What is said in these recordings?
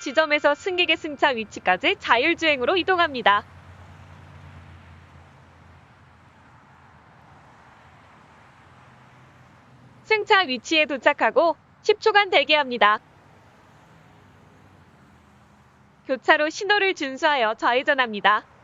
지점에서 승객의 승차 위치까지 자율주행으로 이동합니다. 승차 위치에 도착하고 10초간 대기합니다. 교차로 신호를 준수하여 좌회전합니다.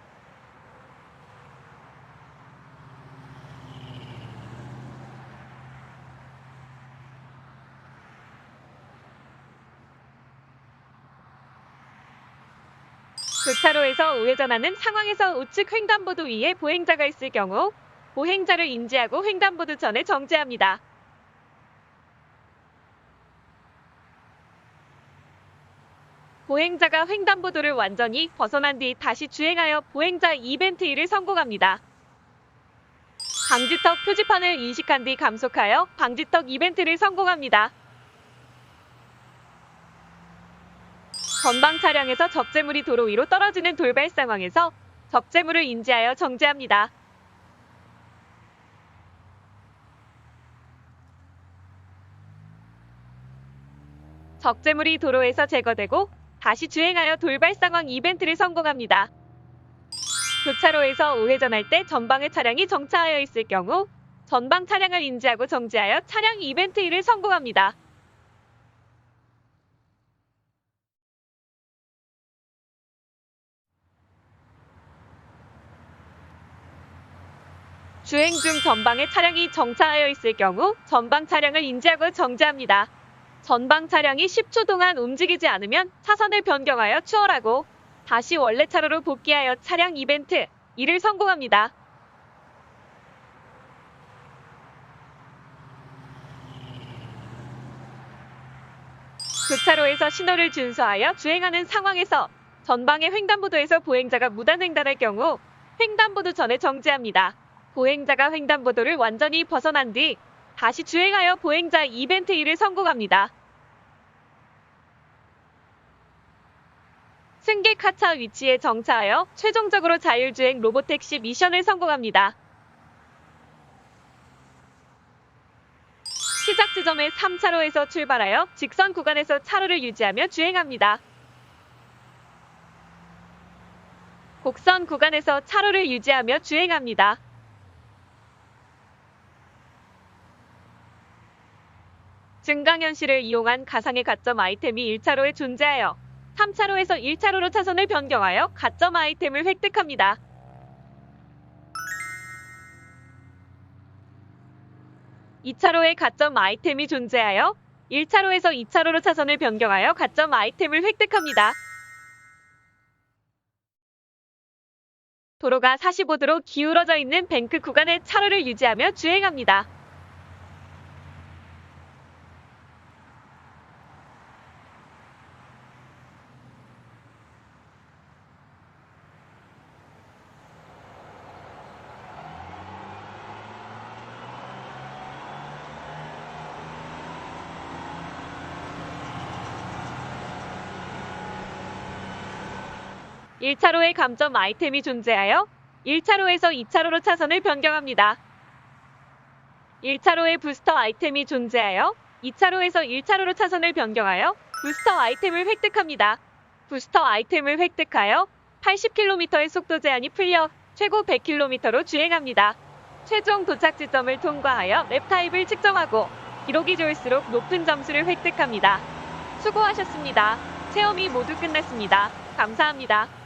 교차로에서 우회전하는 상황에서 우측 횡단보도 위에 보행자가 있을 경우 보행자를 인지하고 횡단보도 전에 정지합니다. 보행자가 횡단보도를 완전히 벗어난 뒤 다시 주행하여 보행자 이벤트 1을 성공합니다. 방지턱 표지판을 인식한 뒤 감속하여 방지턱 이벤트를 성공합니다. 전방 차량에서 적재물이 도로 위로 떨어지는 돌발 상황에서 적재물을 인지하여 정지합니다. 적재물이 도로에서 제거되고 다시 주행하여 돌발 상황 이벤트를 성공합니다. 교차로에서 우회전할 때 전방의 차량이 정차하여 있을 경우 전방 차량을 인지하고 정지하여 차량 이벤트 1을 성공합니다. 주행 중 전방에 차량이 정차하여 있을 경우 전방 차량을 인지하고 정지합니다. 전방 차량이 10초 동안 움직이지 않으면 차선을 변경하여 추월하고 다시 원래 차로로 복귀하여 차량 이벤트 1을 성공합니다. 교차로에서 신호를 준수하여 주행하는 상황에서 전방의 횡단보도에서 보행자가 무단 횡단할 경우 횡단보도 전에 정지합니다. 보행자가 횡단보도를 완전히 벗어난 뒤 다시 주행하여 보행자 이벤트 1을 성공합니다. 승객 하차 위치에 정차하여 최종적으로 자율주행 로보택시 미션을 성공합니다. 시작 지점의 3차로에서 출발하여 직선 구간에서 차로를 유지하며 주행합니다. 곡선 구간에서 차로를 유지하며 주행합니다. 증강현실을 이용한 가상의 가점 아이템이 1차로에 존재하여 3차로에서 1차로로 차선을 변경하여 가점 아이템을 획득합니다. 이차로에 가점 아이템이 존재하여 1차로에서 2차로로 차선을 변경하여 가점 아이템을 획득합니다. 도로가 45도로 기울어져 있는 뱅크 구간의 차로를 유지하며 주행합니다. 일차로에 감점 아이템이 존재하여 1차로에서 2차로로 차선을 변경합니다. 1차로에 부스터 아이템이 존재하여 2차로에서 1차로로 차선을 변경하여 부스터 아이템을 획득합니다. 부스터 아이템을 획득하여 80km의 속도 제한이 풀려 최고 100km로 주행합니다. 최종 도착 지점을 통과하여 랩 타입을 측정하고 기록이 좋을수록 높은 점수를 획득합니다. 수고하셨습니다. 체험이 모두 끝났습니다. 감사합니다.